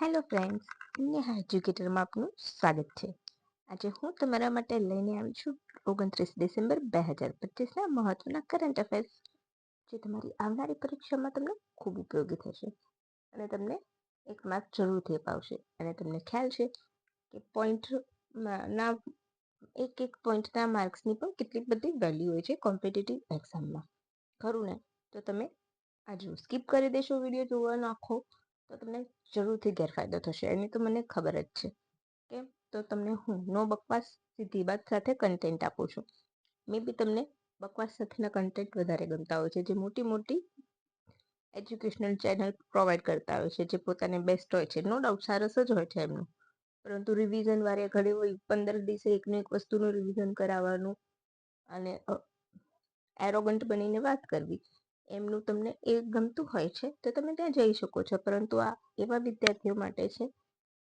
Hello friends Neha એજ્યુકેટરમાં આપનું સ્વાગત છે. આજે હું તમારા માટે લઈને આવી છું ઓગણત્રીસ ડિસેમ્બર બે હજાર પચીસના મહત્વના કરંટ અફેર્સ જે તમારી આવનારી પરીક્ષામાં તમને ખૂબ ઉપયોગી થશે અને તમને એક માર્ક જરૂરથી અપાવશે. અને તમને ખ્યાલ છે કે પોઈન્ટ ના એક એક પોઈન્ટના માર્ક્સની પણ કેટલી બધી વેલ્યુ હોય છે કોમ્પિટિટિવ એક્ઝામમાં ખરું ને? તો તમે આજે સ્કીપ કરી દેશો વીડિયો જોવાનો આખો. તો તમને જરૂરથી ગેરફાયદો થશે. એની તો મને ખબર જ છે. કેમ? તો તમને હું નો બકવાસ સીધી વાત સાથે કન્ટેન્ટ આપું છું. મે બી તમને બકવાસ સાથેના કન્ટેન્ટ વધારે ગમતા હોય છે. જે મોટી મોટી એજ્યુકેશનલ ચેનલ પ્રોવાઈડ કરતા હોય છે. જે પોતાને બેસ્ટ હોય છે. નો ડાઉટ સરસ જ હોય છે એમનું. પરંતુ રિવિઝન વારે ઘડી હોય, પંદર દિવસે એકને એક વસ્તુનું રિવિઝન કરાવવાનું અને એરોગન્ટ બનીને વાત કરવી. એમનું તમને એ ગમતું હોય છે, તો તમે ત્યાં જઈ શકો છો. પરંતુ આ એવા વિદ્યાર્થીઓ માટે છે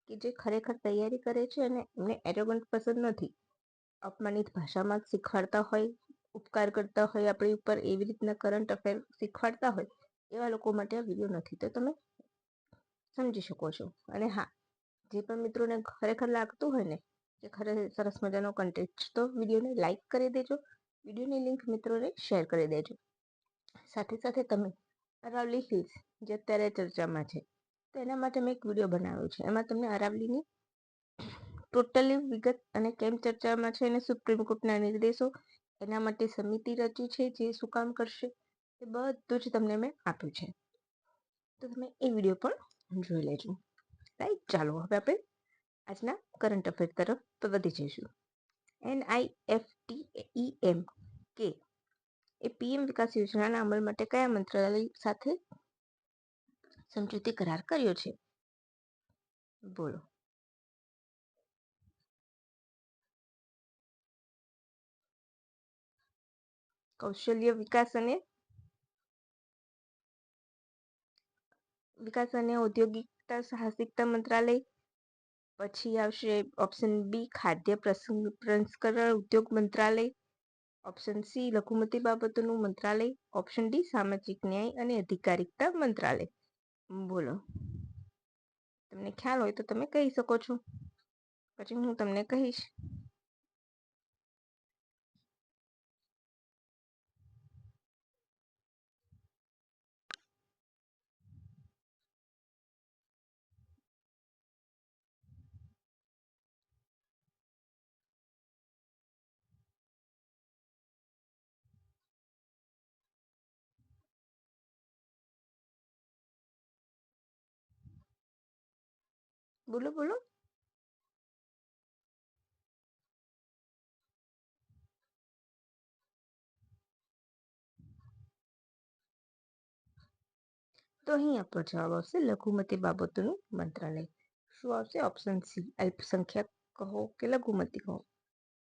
કે જે ખરેખર તૈયારી કરે છે અને એમને એરોગન્ટ પસંદ નથી. અપમાનિત ભાષામાં શીખવાડતા હોય, ઉપકાર કરતા હોય, આપણી ઉપર એવી રીતના કરંટ અફેર શીખવાડતા હોય, એવા લોકો માટે આ વીડિયો નથી. તો તમે સમજી શકો છો. અને હા, જે પણ મિત્રોને ખરેખર લાગતું હોય ને કે ખરેખર સરસ મજાનો કન્ટેન્ટ તો વિડીયોને લાઈક કરી દેજો. વિડીયોની લિંક મિત્રોને શેર કરી દેજો. સાથે સાથે તમે અરાવલી હિલ્સ જે અત્યારે ચર્ચામાં છે તો એના માટે મેં એક વીડિયો બનાવ્યો છે. એમાં તમને અરાવલીની ટોટલી વિગત અને કેમ ચર્ચામાં છે અને સુપ્રીમ કોર્ટના નિર્દેશો, એના માટે સમિતિ રચી છે, જે શું કામ કરશે એ બધું જ તમને મેં આપ્યું છે. તો તમે એ વીડિયો પણ જોઈ લેજો. રાઈટ ચાલો, હવે આપણે આજના કરંટ અફેર તરફ વધી જઈશું. N I F T E M K A PM વિકાસ યોજનાના અમલ માટે કયા મંત્રાલય સાથે સમજૂતી કરાર કર્યો છે? બોલો. કૌશલ્ય વિકાસ અને વિકાસ અને ઔદ્યોગિકતા સાહસિકતા મંત્રાલય પછી આવશે ઓપ્શન બી, ખાદ્ય પ્રસંસ્કરણ ઉદ્યોગ મંત્રાલય. ઓપ્શન સી લઘુમતી બાબતોનું મંત્રાલય. ઓપ્શન ડી સામાજિક ન્યાય અને અધિકારિકતા મંત્રાલય. બોલો. તમને ખ્યાલ હોય તો તમે કહી શકો છો. પછી હું તમને કહીશ. બોલો બોલો. તો અહીં આપણો જવાબ આવશે લઘુમતી બાબતોનું મંત્રાલય શું આવશે? ઓપ્શન સી અલ્પસંખ્યક કહો કે લઘુમતી કહો?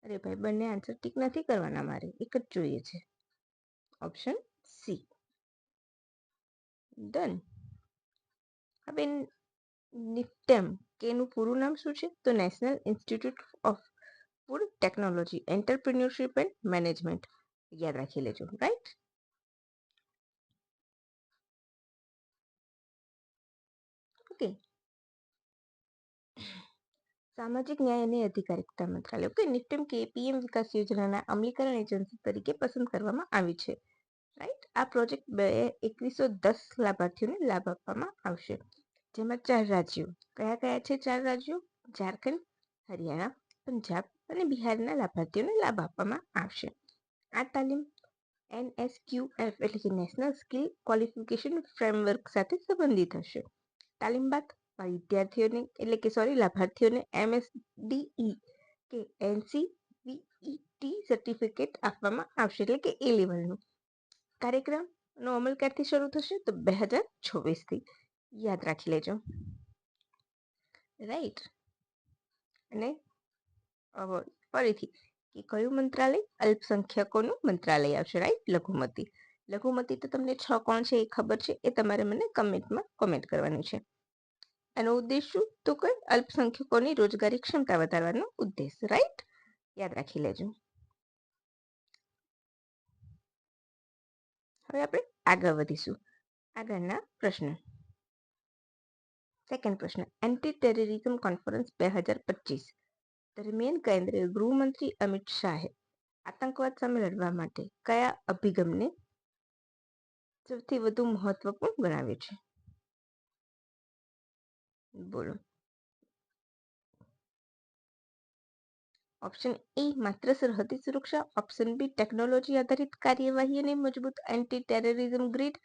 અરે ભાઈ, બંને આન્સર ટીક નથી કરવાના મારે. એક જ જોઈએ છે. ઓપ્શન સી ડન હવે નિફ્ટેમ કે એનું પૂરું નામ શું છે? તો National Institute of Food Technology Entrepreneurship and Management યાદ રાખી લેજો રાઈટ ઓકે. સામાજિક ન્યાય અને અધિકારિકતા મંત્રાલય. ઓકે નિફ્ટમ કે પીએમ વિકાસ યોજનાના અમલીકરણ એજન્સી તરીકે પસંદ કરવામાં આવી છે. રાઈટ? આ પ્રોજેક્ટ બે એકવીસો દસ લાભાર્થીઓને લાભ આપવામાં આવશે. જેમાં ચાર રાજ્યો, કયા કયા છે ચાર રાજ્યો? ઝારખંડ, હરિયાણા, પંજાબ અને બિહારના લાભાર્થીઓને લાભ આપવામાં આવશે. આ તાલીમ એનએસક્યુએફ એટલે કે નેશનલ સ્કિલ ક્વોલિફિકેશન ફ્રેમવર્ક સાથે સંબંધિત હશે. તાલીમ બાદ વિદ્યાર્થીઓને એટલે કે સોરી લાભાર્થીઓને એમએસડીઈ કે એનસીવીઈટી સર્ટિફિકેટ આપવામાં આવશે, એટલે કે એ લેવલનું કાર્યક્રમનો અમલ ક્યારથી શરૂ થશે તો બે હજાર છવ્વીસથી યાદ રાખી લેજો રાઈટ અને ફરીથી, કે કયું મંત્રાલય? અલ્પસંખ્યકોનું મંત્રાલય આવશે રાઈટ લઘુમતી. લઘુમતી તો તમને છ કોણ છે એ ખબર છે, એ તમારે મને કમેન્ટમાં કોમેન્ટ કરવાનું છે. એનો ઉદ્દેશ શું? તો કે અલ્પસંખ્યકોની રોજગારી ક્ષમતા વધારવાનો ઉદ્દેશ રાઈટ યાદ રાખી લેજો. હવે આપણે આગળ વધીશું. આગળના પ્રશ્ન. સેકન્ડ પ્રશ્ન એન્ટી ટેરરિઝમ કોન્ફરન્સ બે હજાર પચીસ દરમિયાન કેન્દ્રીય ગૃહમંત્રી અમિત શાહે આતંકવાદ સામે લડવા માટે કયા અભિગમને સૌથી વધુ મહત્વપૂર્ણ ગણાવ્યો છે બોલો ઓપ્શન એ માત્ર સરહદી સુરક્ષા ઓપ્શન બી ટેકનોલોજી આધારિત કાર્યવાહી અને મજબૂત એન્ટી ટેરરિઝમ ગ્રીડ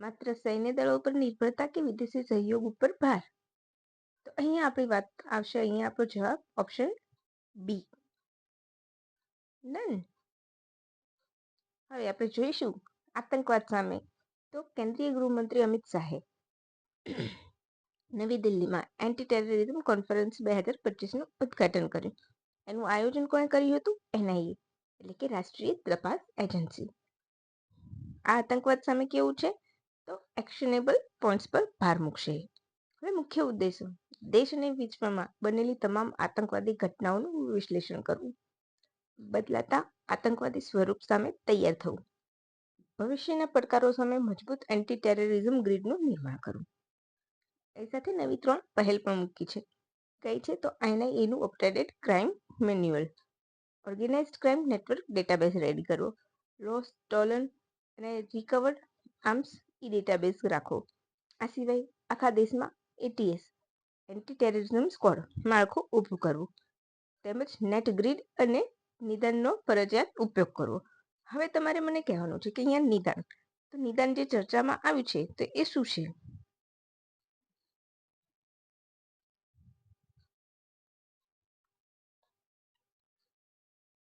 માત્ર સૈન્ય દળો પર નિર્ભરતા કે વિદેશી સહયોગ ઉપર ભાર. તો અહીંયા આપણી વાત આવશે અહીંયા આપણો જવાબ ઓપ્શન બી ડન હવે આપણે જોઈશું આતંકવાદ સામે. તો કેન્દ્રીય ગૃહમંત્રી અમિત શાહે નવી દિલ્હીમાં એન્ટી ટેરરિઝમ કોન્ફરન્સ બે હજાર પચીસનું ઉદઘાટન કર્યું. એનું આયોજન કોણે કર્યું હતું? એનઆઈએ, એટલે કે રાષ્ટ્રીય તપાસ એજન્સી. આ આતંકવાદ સામે કેવું છે? તો એક્શનેબલ પોઈન્ટ્સ પર ભાર મૂકશે. હવે મુખ્ય ઉદ્દેશો. દેશ અને વિશ્વમાં બનેલી તમામ આતંકવાદી ઘટનાઓનું વિશ્લેષણ કરવું. બદલાતા આતંકવાદી સ્વરૂપ સામે તૈયાર થવું. ભવિષ્યના પડકારો સામે મજબૂત એન્ટી ટેરરિઝમ ગ્રીડનું નિર્માણ કરવું. એ સાથે નવી ત્રણ પહેલ પણ મૂકી છે. કઈ છે તો એનઆઈએનું એનું updated crime manual organized crime network database ready કરવો. લોસ સ્ટોલન અને રિકવર્ડ આર્મ્સ ઈ ડેટાબેઝ રાખો આ સિવાય આખા દેશમાં એટીએસ એન્ટી ટેરરિઝમ સ્કોડ માળખું ઊભું કરવું તેમજ નેટ ગ્રીડ અને નિદાનનો ફરજિયાત ઉપયોગ કરવો હવે તમારે મને કહેવાનું છે કે અહીંયા નિદાન તો નિદાન જે ચર્ચામાં આવ્યું છે તો એ શું છે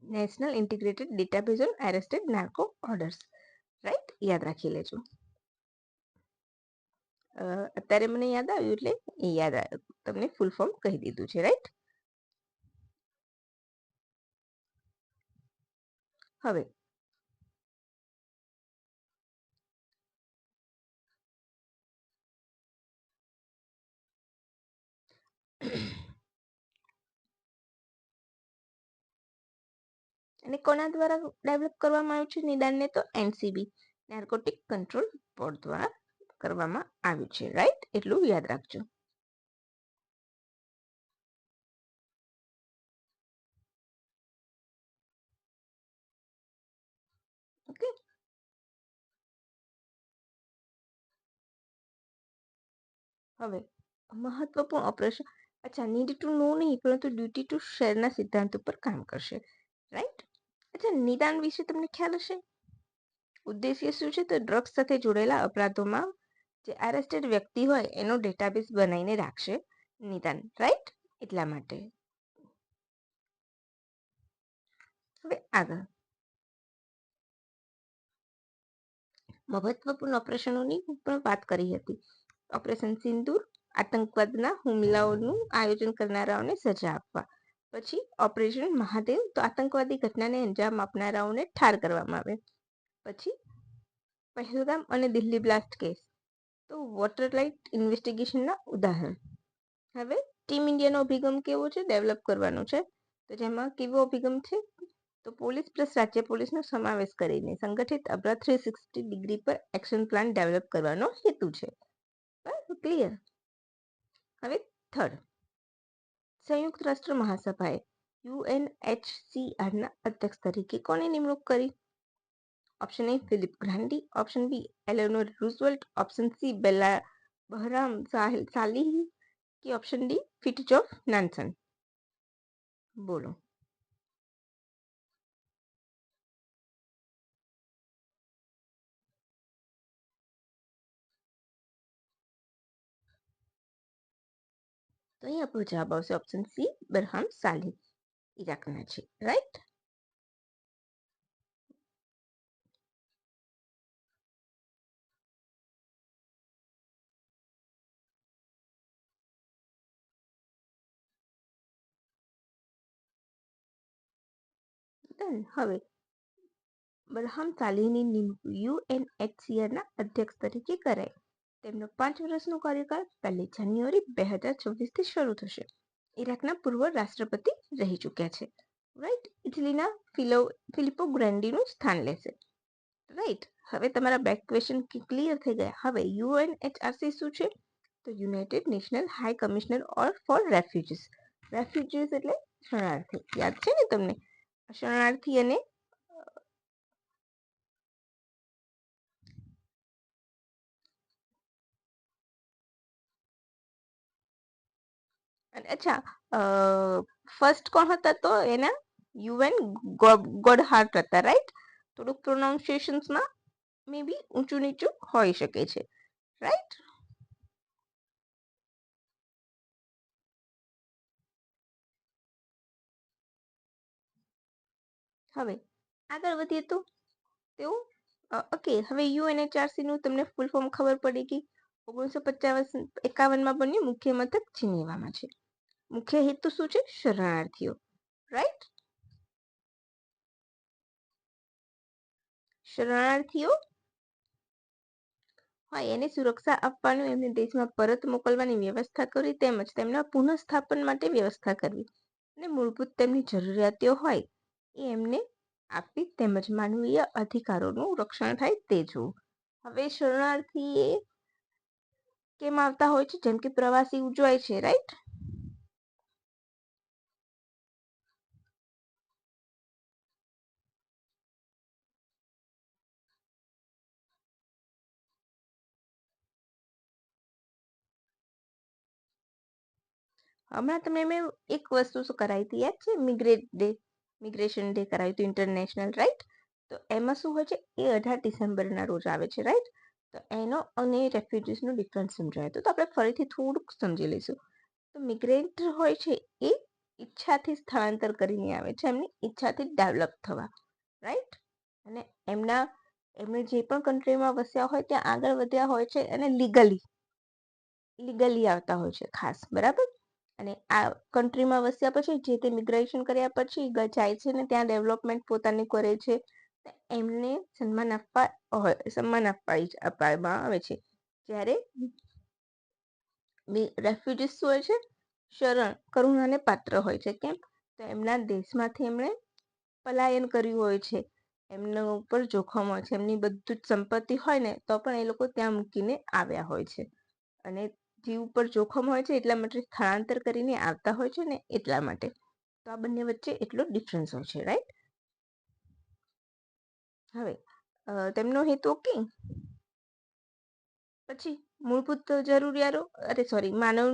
National Integrated Database on Arrested Narco Orders right યાદ રાખી લેજો અત્યારે મને યાદ આવ્યું એટલે એ યાદ તમને ફૂલ ફોર્મ કહી દીધું છે રાઈટ હવે અને કોના દ્વારા ડેવલપ કરવામાં આવ્યું છે? નિદાનને તો એનસીબી નાર્કોટિક કંટ્રોલ બોર્ડ દ્વારા. કરવામાં આવ્યું છે રાઈટ એટલું યાદ રાખજો. હવે, મહત્વપૂર્ણ ઓપરેશન અચ્છા નીડ ટુ નો નહીં, પરંતુ ડ્યુટી ટુ શેરના સિદ્ધાંત ઉપર કામ કરશે રાઈટ અચ્છા, નિદાન વિશે તમને ખ્યાલ હશે? ઉદ્દેશ્ય શું છે? તો ડ્રગ્સ સાથે જોડેલા અપરાધોમાં જે એરેસ્ટેડ વ્યક્તિ હોય, એનો ડેટાબેઝ બનાવીને રાખશે નિદાન રાઈટ એટલા માટે. હવે આગળ. મહત્વપૂર્ણ ઓપરેશનોની પણ વાત કરી હતી. ઓપરેશન સિંદૂર, આતંકવાદના હુમલાઓનું આયોજન કરનારાઓને સજા આપવા. પછી ઓપરેશન મહાદેવ, તો આતંકવાદી ઘટનાને અંજામ આપનારાઓને ઠાર કરવામાં આવે પછી પહેલગામ અને દિલ્હી બ્લાસ્ટ કેસ. તો વોટર લાઇટ ઇન્વેસ્ટિગેશનના ઉદાહરણ. હવે ટીમ ઇન્ડિયાનો અભિગમ કેવો છે? ડેવલપ કરવાનો છે. તો જેમાં કેવો અભિગમ છે? તો પોલીસ પ્લસ રાજ્ય પોલીસનો સમાવેશ કરીને સંગઠિત અપરાધ થ્રી સિક્સટી ડિગ્રી પર એક્શન પ્લાન ડેવલપ કરવાનો હેતુ છે. ક્લિયર હવે થર્ડ સંયુક્ત રાષ્ટ્ર મહાસભાએ યુએનએચસીઆરના અધ્યક્ષ તરીકે કોની નિમણૂક કરી? Option A Philip Grandi option B Eleanor Roosevelt option C Bela બહરામ Salih કે ઓપ્શન ડી ફિટજોફ નાનસન બોલો તો અહીં આપણો જવાબ આવશે ઓપ્શન સી બરહામ સાલી ઈરાકના છે ડન હવે બરહામ સાલીની નિમણૂક યુએનએચસીઆરના અધ્યક્ષ તરીકે કરાઈ. તેમનો પાંચ વર્ષનો કાર્યકાળ પહેલી જાન્યુઆરી બે હજાર છવ્વીસથી શરૂ થશે. ઇરાકના પૂર્વ રાષ્ટ્રપતિ રહી ચૂક્યા છે. રાઈટ ઇટલીના ફિલો, ફિલિપો ગ્રેન્ડીનું સ્થાન લેશે. રાઈટ હવે તમારા બેક ક્વેશ્ચન ક્લિયર થઈ ગયા. હવે યુએનએચઆરસી શું છે? તો United National High Commissioner or for refugees. Refugees એટલે શરણાર્થી. યાદ છે ને તમને? શરણાર્થી અને અને અચ્છા ફર્સ્ટ કોણ હતા તો એના યુએન ગોડ હાર્ટ હતા રાઈટ થોડુંક પ્રોનાઉન્સિએશન્સમાં મે બી ઊંચું નીચું હોઈ શકે છે રાઈટ હવે આગળ વધીએ તો તેઓ ઓકે, હવે યુએનએચઆરસી નું તમને ફૂલ ફોર્મ ખબર પડી ગઈ ઓગણીસો પચાસ એકાવનમાં બન્યું, મુખ્ય મથક જીનેવામાં છે. મુખ્ય હેતુ શું છે? શરણાર્થીઓ રાઈટ શરણાર્થીઓ હોય એને સુરક્ષા આપવાનું, એમને દેશમાં પરત મોકલવાની વ્યવસ્થા કરવી તેમજ તેમના પુનઃસ્થાપન માટે વ્યવસ્થા કરવી. અને મૂળભૂત તેમની જરૂરિયાતો હોય એ એમને આપી તેમજ માનવીય અધિકારોનું રક્ષણ થાય તે જોવું હવે શરણાર્થી એ કેમ આવતા હોય છે? જેમ કે પ્રવાસી ઉજવાય છે રાઈટ હમણાં તમે મેં એક વસ્તુ શું કરાવી હતી, યાદ છે? મિગ્રેટ ડે મિગ્રેશન ડે કરાવ્યું હતું ઇન્ટરનેશનલ રાઈટ તો એમાં શું હોય છે? એ અઢાર ડિસેમ્બરના રોજ આવે છે રાઈટ તો એનો અને રેફ્યુજીસનો ડિફરન્સ સમજાય. તો આપણે ફરીથી થોડુંક સમજી લઈશું. તો મિગ્રેન્ટ હોય છે એ ઈચ્છાથી સ્થળાંતર કરીને આવે છે. એમની ઈચ્છાથી ડેવલપ થવા રાઈટ અને એમના એમને જે પણ કન્ટ્રીમાં વસ્યા હોય, ત્યાં આગળ વધ્યા હોય છે અને લીગલી લીગલી આવતા હોય છે, ખાસ, બરાબર? અને આ કન્ટ્રીમાં વસ્યા પછી જે તે મિગ્રેશન કર્યા પછી જાય છે ને ત્યાં ડેવલપમેન્ટ પોતાની કરે છે એમને સન્માન આપવા સન્માન આપવા આપવામાં આવે છે. જ્યારે રેફ્યુજીસ હોય છે, શરણ કરુણાને પાત્ર હોય છે, કેમ? તો એમના દેશમાંથી એમણે પલાયન કર્યું હોય છે. એમના ઉપર જોખમ હોય છે. એમની બધું જ સંપત્તિ હોય ને તો પણ એ લોકો ત્યાં મૂકીને આવ્યા હોય છે. અને જીવ ઉપર જોખમ હોય છે, એટલા માટે સ્થળાંતર કરીને આવતા હોય છે ને એટલા માટે. તો આ બંને વચ્ચે એટલો ડિફરન્સ હોય છે રાઈટ હવે તેમનો હેતુ ઓકે? પછી મૂળભૂત જરૂરિયાતો, અરે સોરી માનવ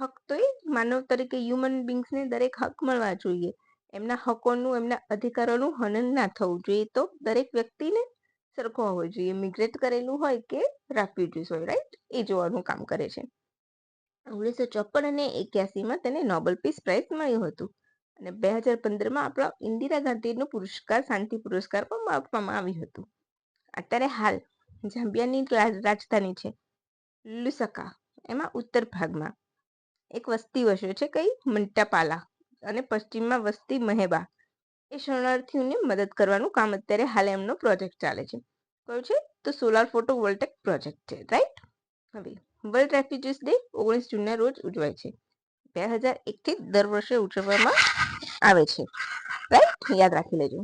હક તો એ માનવ તરીકે હ્યુમન બિંગ્સને દરેક હક મળવા જોઈએ. એમના હકોનું, એમના અધિકારોનું હનન ના થવું જોઈએ. તો દરેક વ્યક્તિને સરખો હોવો જોઈએ. મિગ્રેટ કરેલું હોય કે રેફ્યુજીસ હોય રાઈટ એ જોવાનું કામ કરે છે. ઓગણીસો ચોપન અને એક્યાસીમાં તેને નોબેલ પીસ પ્રાઇઝ મળ્યું હતું. અને બે હજાર પંદરમાં આપણા ઇન્દિરા ગાંધીનો પુરસ્કાર, શાંતિ પુરસ્કાર પણ આપવામાં આવ્યું હતું. અત્યારે હાલ ઝામ્બિયાની રાજધાની છે લુસકા. એમાં ઉત્તર ભાગમાં એક વસ્તી વસ્યો છે કઈ? મંટાપાલા. અને પશ્ચિમમાં વસ્તી મહેબા. એ શરણાર્થીઓને મદદ કરવાનું કામ અત્યારે હાલ એમનો પ્રોજેક્ટ ચાલે છે. કયો છે, તો સોલાર ફોટો વોલ્ટેક પ્રોજેક્ટ છે, રાઈટ? હવે વર્લ્ડ રેફ્યુજીસ ડે ઓગણીસ જૂનના રોજ ઉજવાય છે. બે હજાર એકથી દર વર્ષે ઉજવવામાં આવે છે. રાઈટ યાદ રાખી લેજો.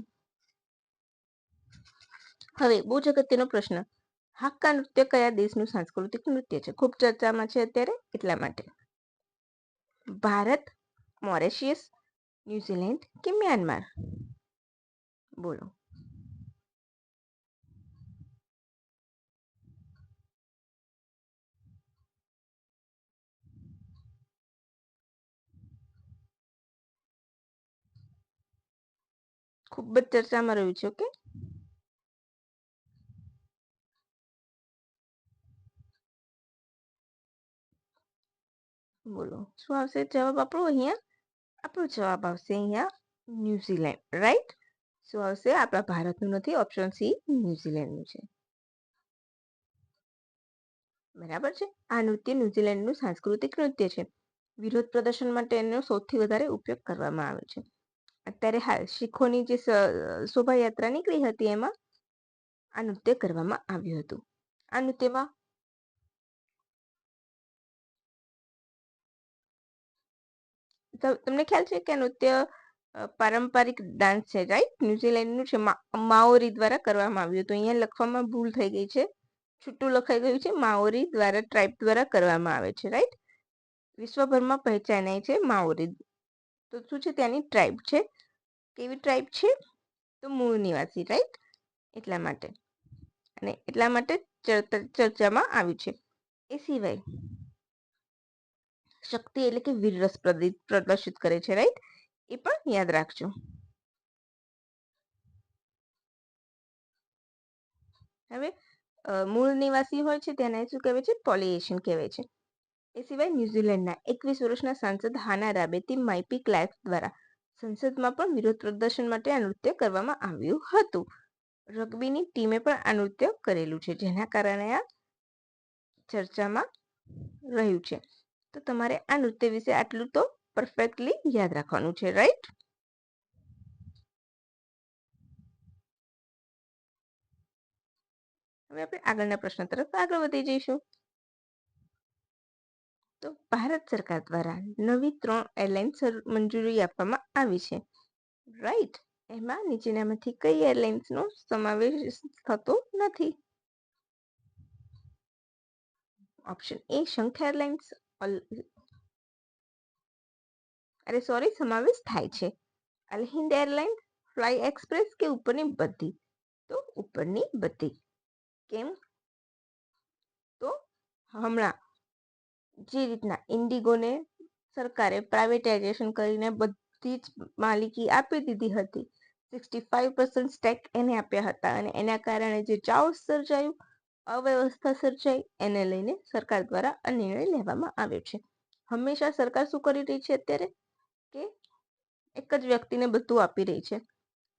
હવે બહુ જ અગત્યનો પ્રશ્ન. હાક્કા નૃત્ય કયા દેશનું સાંસ્કૃતિક નૃત્ય છે? ખૂબ ચર્ચામાં છે અત્યારે એટલા માટે. ભારત, મોરેશિયસ, ન્યુઝીલેન્ડ કે મ્યાનમાર? બોલો. ખૂબ જ ચર્ચામાં રહ્યું છે, ઓકે? બોલો. શું આવશે? જવાબ આપણો અહીંયા? આપણો જવાબ આવશે અહીંયા ન્યુઝીલેન્ડ રાઈટ શું આવશે? આપણા ભારતનું નથી ઓપ્શન સી ન્યુઝીલેન્ડનું છે. બરાબર છે? આ નૃત્ય ન્યુઝીલેન્ડનું સાંસ્કૃતિક નૃત્ય છે. વિરોધ પ્રદર્શન માટે એનો સૌથી વધારે ઉપયોગ કરવામાં આવે છે. અત્યારે હાલ શીખોની જે શોભાયાત્રા નીકળી હતી એમાં આ નૃત્ય કરવામાં આવ્યું હતું. આ નૃત્યમાં તમને ખ્યાલ છે કે નૃત્ય પારંપરિક ડાન્સ છે, રાઈટ? ન્યુઝીલેન્ડનું છે માઓરી દ્વારા કરવામાં આવ્યું હતું. અહીંયા લખવામાં ભૂલ થઈ ગઈ છે. છૂટું લખાઈ ગયું છે, માઓરી દ્વારા, ટ્રાઇબ દ્વારા કરવામાં આવે છે, રાઈટ? વિશ્વભરમાં પહેચાનાય છે માઓરી તો શું છે ત્યાંની ટ્રાઇબ છે? કેવી ટ્રાઇબ છે? તો મૂળ નિવાસી રાઈટ એટલા માટે. અને એટલા માટે ચર્ચામાં આવ્યું છે. એ સિવાય શક્તિ એટલે કે વીરરસ પ્રદર્શિત કરે છે રાઈટ એ પણ યાદ રાખજો. હવે મૂળ નિવાસી હોય છે, તેને શું કહેવાય છે? પોલિએશન કહેવાય છે. એ સિવાય ન્યુઝીલેન્ડના એકવીસ વર્ષના સાંસદ હાના રાબેતી માઇપી ક્લાર્ક દ્વારા સંસદમાં પણ વિરોધ પ્રદર્શન માટે આ નૃત્ય કરવામાં આવ્યું હતું. રગ્બીની ટીમે પણ આ નૃત્ય કરેલું છે, જેના કારણે આ ચર્ચામાં રહ્યું છે. તો તમારે આ નૃત્ય વિશે આટલું તો પરફેક્ટલી યાદ રાખવાનું છે, રાઈટ? હવે આપણે આગળના પ્રશ્ન તરફ આગળ વધી જઈશું. તો ભારત સરકાર દ્વારા નવી ત્રણ એરલાઇન્સ મંજૂરી આપવામાં આવી છે. રાઈટ, એમાં નીચેનામાંથી કઈ એરલાઇન્સનો સમાવેશ થતો નથી? ઓપ્શન એ શંખ એરલાઇન્સ અરે સોરી, સમાવેશ થાય છે. અલહિંદ એરલાઇન્સ, ફ્લાય એક્સપ્રેસ કે ઉપરની બધી? તો ઉપરની બધી. કેમ? તો હમણાં જે રીતના ઇન્ડિગોને સરકારે પ્રાઇવેટાઇઝેશન કરીને બધી જ માલિકી આપી દીધી હતી. સિક્સટી ફાઈવ પર્સન્ટ સ્ટેક એને આપ્યા હતા અને એના કારણે જે ચાઉસ સર્જાયું, અવ્યવસ્થા સર્જાઈ, એને લઈને સરકાર દ્વારા આ નિર્ણય લેવામાં આવ્યો છે. હંમેશા સરકાર શું કરી રહી છે અત્યારે? કે એક જ વ્યક્તિને બધું આપી રહી છે.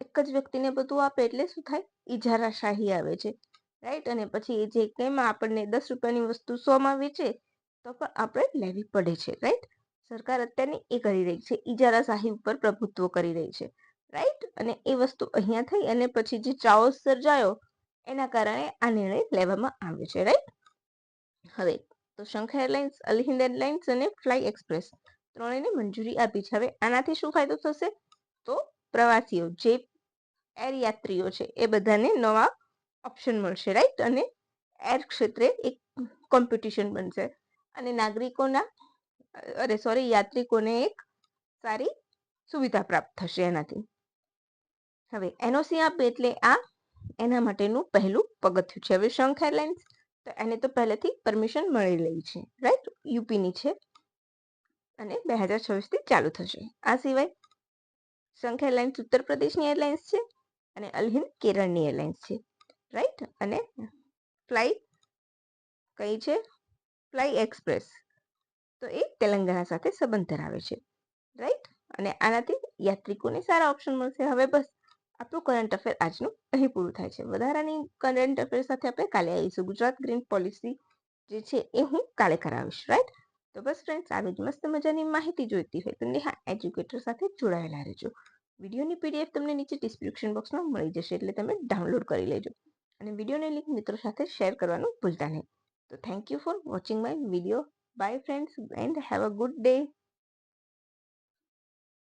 એક જ વ્યક્તિને બધું આપે એટલે શું થાય? ઇજારાશાહી આવે છે. રાઈટ અને પછી જે કેમ આપણને દસ રૂપિયાની વસ્તુ સોમાં વેચે તો પણ આપણે લેવી પડે છે રાઈટ સરકાર અત્યારની એ કરી રહી છે ઇજારાશાહી ઉપર પ્રભુત્વ કરી રહી છે રાઈટ અને એ વસ્તુ અહીંયા થઈ અને પછી જે ચાઓસ સર્જાયો એના કારણે આ નિર્ણય લેવામાં આવ્યો છે રાઈટ હવે તો શંખ એરલાઇન્સ અલહિંદ એરલાઇન્સ અને ફ્લાય એક્સપ્રેસ ત્રણેયને મંજૂરી આપી છે, હવે આનાથી શું ફાયદો થશે? તો પ્રવાસીઓ, જે એર યાત્રીઓ છે, એ બધાને નવા ઓપ્શન મળશે રાઈટ અને એર ક્ષેત્રે એક કોમ્પિટિશન બનશે. અને નાગરિકોના, અરે સોરી યાત્રિકોને એક સારી સુવિધા પ્રાપ્ત થશે એનાથી. હવે એનઓસી આપે એટલે આ એના માટેનું પહેલું પગથિયું છે. હવે શંખ એરલાઇન્સ, તો એને તો પહેલેથી પરમિશન મળી રહી છે, રાઈટ? યુપીની છે. અને બે હજાર છવ્વીસથી ચાલુ થશે. આ સિવાય શંખ એરલાઇન્સ ઉત્તર પ્રદેશની એરલાઇન્સ છે અને અલહિંદ કેરળની એરલાઇન્સ છે, રાઈટ? અને ફ્લાઇટ કઈ છે? ફ્લાય એક્સપ્રેસ તો એ તેલંગાણા સાથે સંબંધ ધરાવે છે. રાઈટ અને આનાથી યાત્રિકોને સારા ઓપ્શન મળશે. હવે બસ, આપણું કરંટ અફેર આજનું અહીં પૂરું થાય છે. વધારાની કરંટ અફેર સાથે આપણે કાલે આવીશું. ગુજરાત ગ્રીન પોલિસી જે છે એ હું કાલે કરાવીશ. રાઈટ તો બસ ફ્રેન્ડ્સ આવી જ મસ્ત મજાની માહિતી જોઈતી હોય તો નેહા એજ્યુકેટર સાથે જોડાયેલા રહેજો. વિડીયોની પીડીએફ તમને નીચે ડિસ્ક્રિપ્શન બોક્સમાં મળી જશે, એટલે તમે ડાઉનલોડ કરી લેજો. અને વિડીયોની લિંક મિત્રો સાથે શેર કરવાનું ભૂલતા નહીં. So thank you for watching my video. Bye friends and have a good day.